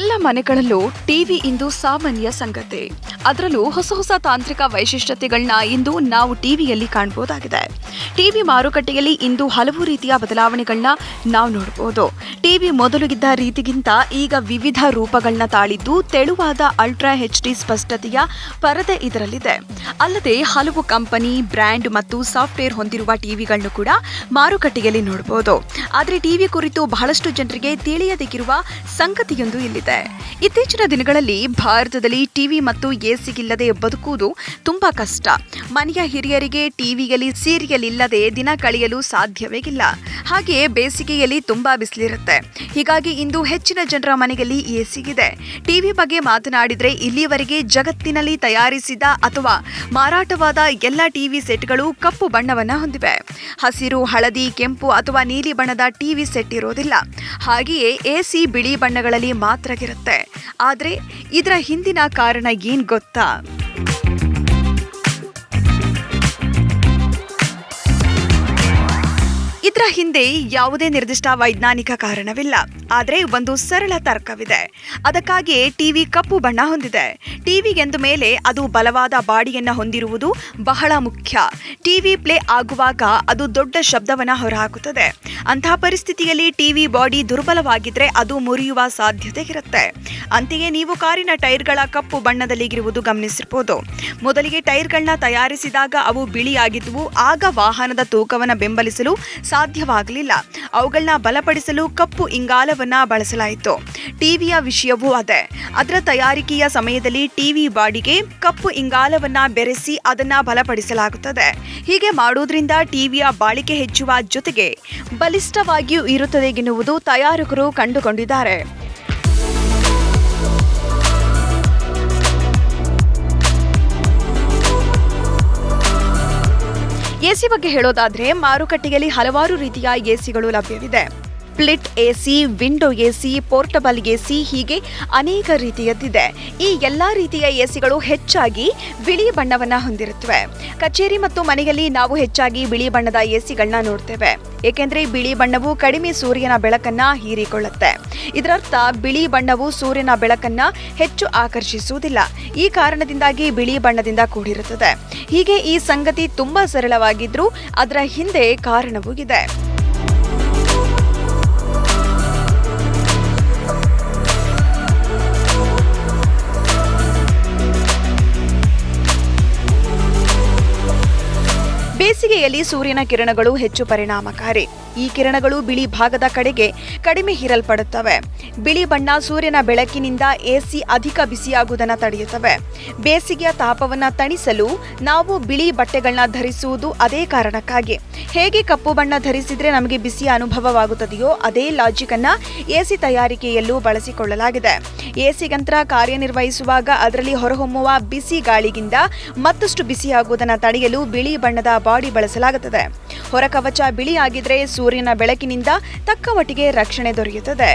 ಮನೆಗಳಲ್ಲೂ ಟಿವಿ ಇಂದು ಸಾಮಾನ್ಯ ಸಂಗತಿ. ಅದರಲ್ಲೂ ಹೊಸ ಹೊಸ ತಾಂತ್ರಿಕ ವೈಶಿಷ್ಟ್ಯತೆಗಳನ್ನ ಇಂದು ನಾವು ಟಿವಿಯಲ್ಲಿ ಕಾಣಬಹುದಾಗಿದೆ ಟಿವಿ ಮಾರುಕಟ್ಟೆಯಲ್ಲಿ ಇಂದು ಹಲವು ರೀತಿಯ ಬದಲಾವಣೆಗಳನ್ನ ನಾವು ನೋಡಬಹುದು ಟಿವಿ ಮೊದಲುಗಿದ್ದ ರೀತಿಗಿಂತ ಈಗ ವಿವಿಧ ರೂಪಗಳನ್ನ ತಾಳಿದ್ದು ತೆಳುವಾದ ಅಲ್ಟ್ರಾ ಹೆಚ್ ಡಿ ಸ್ಪಷ್ಟತೆಯ ಪರದೆ ಇದರಲ್ಲಿದೆ. ಅಲ್ಲದೆ ಹಲವು ಕಂಪನಿ, ಬ್ರ್ಯಾಂಡ್ ಮತ್ತು ಸಾಫ್ಟ್ವೇರ್ ಹೊಂದಿರುವ ಟಿವಿಗಳನ್ನು ಕೂಡ ಮಾರುಕಟ್ಟೆಯಲ್ಲಿ ನೋಡಬಹುದು ಆದರೆ ಟಿವಿ ಕುರಿತು ಬಹಳಷ್ಟು ಜನರಿಗೆ ತಿಳಿಯದಿರುವ ಸಂಗತಿಯೊಂದು ಇಲ್ಲಿದೆ ಇತ್ತೀಚಿನ ದಿನಗಳಲ್ಲಿ ಭಾರತದಲ್ಲಿ ಟಿವಿ ಮತ್ತು ಎಸಿಗಿಲ್ಲದೆ ಬದುಕುವುದು ತುಂಬಾ ಕಷ್ಟ. ಮನೆಯ ಹಿರಿಯರಿಗೆ ಟಿವಿಯಲ್ಲಿ ಸೀರಿಯಲ್ ಇಲ್ಲದೆ ದಿನ ಕಳೆಯಲು ಸಾಧ್ಯವೇ ಇಲ್ಲ. ಹಾಗೆಯೇ ಬೇಸಿಗೆಯಲ್ಲಿ ತುಂಬಾ ಬಿಸಿಲಿರುತ್ತೆ. ಹೀಗಾಗಿ ಇಂದು ಹೆಚ್ಚಿನ ಜನರ ಮನೆಯಲ್ಲಿ ಎಸಿಗಿದೆ. ಟಿವಿ ಬಗ್ಗೆ ಮಾತನಾಡಿದರೆ ಇಲ್ಲಿಯವರೆಗೆ ಜಗತ್ತಿನಲ್ಲಿ ತಯಾರಿಸಿದ ಅಥವಾ ಮಾರಾಟವಾದ ಎಲ್ಲ ಟಿವಿ ಸೆಟ್ಗಳು ಕಪ್ಪು ಬಣ್ಣವನ್ನು ಹೊಂದಿವೆ. ಹಸಿರು, ಹಳದಿ, ಕೆಂಪು ಅಥವಾ ನೀಲಿ ಬಣ್ಣದ ಟಿವಿ ಸೆಟ್ ಇರೋದಿಲ್ಲ. ಹಾಗೆಯೇ ಎಸಿ ಬಿಳಿ ಬಣ್ಣಗಳಲ್ಲಿ ಮಾತ್ರ ಇರುತ್ತೆ ಆದರೆ ಇದರ ಹಿಂದಿನ ಕಾರಣ ಏನು ಗೊತ್ತಾ? ಇದರ ಹಿಂದೆ ಯಾವುದೇ ನಿರ್ದಿಷ್ಟ ವೈಜ್ಞಾನಿಕ ಕಾರಣವಿಲ್ಲ. ಆದರೆ ಒಂದು ಸರಳ ತರ್ಕವಿದೆ. ಅದಕ್ಕಾಗಿಯೇ ಟಿವಿ ಕಪ್ಪು ಬಣ್ಣ ಹೊಂದಿದೆ. ಟಿವಿಗೆಂದ ಮೇಲೆ ಅದು ಬಲವಾದ ಬಾಡಿಯನ್ನ ಹೊಂದಿರುವುದು ಬಹಳ ಮುಖ್ಯ. ಟಿವಿ ಪ್ಲೇ ಆಗುವಾಗ ಅದು ದೊಡ್ಡ ಶಬ್ದವನ್ನ ಹೊರಹಾಕುತ್ತದೆ. ಅಂತಹ ಪರಿಸ್ಥಿತಿಯಲ್ಲಿ ಟಿವಿ ಬಾಡಿ ದುರ್ಬಲವಾಗಿದ್ರೆ ಅದು ಮುರಿಯುವ ಸಾಧ್ಯತೆ ಇರುತ್ತೆ. ಅಂತೆಯೇ ನೀವು ಕಾರಿನ ಟೈರ್ಗಳ ಕಪ್ಪು ಬಣ್ಣದಲ್ಲಿಗಿರುವುದು ಗಮನಿಸಿರ್ಬೋದು. ಮೊದಲಿಗೆ ಟೈರ್ಗಳನ್ನ ತಯಾರಿಸಿದಾಗ ಅವು ಬಿಳಿಯಾಗಿದ್ವು. ಆಗ ವಾಹನದ ತೂಕವನ್ನು ಬೆಂಬಲಿಸಲು ಸಾಧ್ಯವಾಗಲಿಲ್ಲ. ಅವುಗಳನ್ನ ಬಲಪಡಿಸಲು ಕಪ್ಪು ಇಂಗಾಲವನ್ನ ಬಳಸಲಾಯಿತು. ಟಿವಿಯ ವಿಷಯವೂ ಅದೇ. ಅದರ ತಯಾರಿಕೆಯ ಸಮಯದಲ್ಲಿ ಟಿವಿ ಬಾಡಿಗೆ ಕಪ್ಪು ಇಂಗಾಲವನ್ನ ಬೆರೆಸಿ ಅದನ್ನ ಬಲಪಡಿಸಲಾಗುತ್ತದೆ. ಹೀಗೆ ಮಾಡುವುದರಿಂದ ಟಿವಿಯ ಬಾಳಿಕೆ ಹೆಚ್ಚುವ ಜೊತೆಗೆ ಬಲಿಷ್ಠವಾಗಿಯೂ ಇರುತ್ತದೆ ಎನ್ನುವುದು ತಯಾರಕರು ಕಂಡುಕೊಂಡಿದ್ದಾರೆ. ಎಸಿ ಬಗ್ಗೆ ಹೇಳೋದಾದ್ರೆ ಮಾರುಕಟ್ಟೆಯಲ್ಲಿ ಹಲವಾರು ರೀತಿಯ ಎಸಿಗಳು ಲಭ್ಯವಿದೆ. Split AC, window AC, portable AC ಹೀಗೆ ಅನೇಕ ರೀತಿಯದ್ದಿದೆ. ಈ ಎಲ್ಲಾ ರೀತಿಯ ಎಸಿಗಳು ಹೆಚ್ಚಾಗಿ ಬಿಳಿ ಬಣ್ಣವನ್ನು ಹೊಂದಿರುತ್ತವೆ. ಕಚೇರಿ ಮತ್ತು ಮನೆಯಲ್ಲಿ ನಾವು ಹೆಚ್ಚಾಗಿ ಬಿಳಿ ಬಣ್ಣದ ಎಸಿಗಳನ್ನ ನೋಡ್ತೇವೆ. ಏಕೆಂದರೆ ಬಿಳಿ ಬಣ್ಣವು ಕಡಿಮೆ ಸೂರ್ಯನ ಬೆಳಕನ್ನ ಹೀರಿಕೊಳ್ಳುತ್ತೆ. ಇದರರ್ಥ ಬಿಳಿ ಬಣ್ಣವು ಸೂರ್ಯನ ಬೆಳಕನ್ನ ಹೆಚ್ಚು ಆಕರ್ಷಿಸುವುದಿಲ್ಲ. ಈ ಕಾರಣದಿಂದಾಗಿ ಬಿಳಿ ಬಣ್ಣದಿಂದ ಕೂಡಿರುತ್ತದೆ. ಹೀಗೆ ಈ ಸಂಗತಿ ತುಂಬಾ ಸರಳವಾಗಿದ್ರೂ ಅದರ ಹಿಂದೆ ಕಾರಣವೂ ಇದೆ. ಬೇಸಿಗೆಯಲ್ಲಿ ಸೂರ್ಯನ ಕಿರಣಗಳು ಹೆಚ್ಚು ಪರಿಣಾಮಕಾರಿ. ಈ ಕಿರಣಗಳು ಬಿಳಿ ಭಾಗದ ಕಡೆಗೆ ಕಡಿಮೆ ಹೀರಲ್ಪಡುತ್ತವೆ. ಬಿಳಿ ಬಣ್ಣ ಸೂರ್ಯನ ಬೆಳಕಿನಿಂದ ಎಸಿ ಅಧಿಕ ಬಿಸಿಯಾಗುವುದನ್ನು ತಡೆಯುತ್ತವೆ. ಬೇಸಿಗೆಯ ತಾಪವನ್ನು ತಣಿಸಲು ನಾವು ಬಿಳಿ ಬಟ್ಟೆಗಳನ್ನ ಧರಿಸುವುದು ಅದೇ ಕಾರಣಕ್ಕಾಗಿ. ಹೇಗೆ ಕಪ್ಪು ಬಣ್ಣ ಧರಿಸಿದ್ರೆ ನಮಗೆ ಬಿಸಿಯ ಅನುಭವವಾಗುತ್ತದೆಯೋ ಅದೇ ಲಾಜಿಕ್ ಅನ್ನ ಎಸಿ ತಯಾರಿಕೆಯಲ್ಲೂ ಬಳಸಿಕೊಳ್ಳಲಾಗಿದೆ. ಎಸಿಗಂತ್ರ ಕಾರ್ಯನಿರ್ವಹಿಸುವಾಗ ಅದರಲ್ಲಿ ಹೊರಹೊಮ್ಮುವ ಬಿಸಿ ಗಾಳಿಗಿಂತ ಮತ್ತಷ್ಟು ಬಿಸಿಯಾಗುವುದನ್ನು ತಡೆಯಲು ಬಿಳಿ ಬಣ್ಣದ ಬಾಡಿ ಬಳಸಲಾಗುತ್ತದೆ. ಹೊರಕವಚ ಬಿಳಿಯಾಗಿದ್ರೆ ಸೂರ್ಯನ ಬೆಳಕಿನಿಂದ ತಕ್ಕಮಟ್ಟಿಗೆ ರಕ್ಷಣೆ ದೊರೆಯುತ್ತದೆ.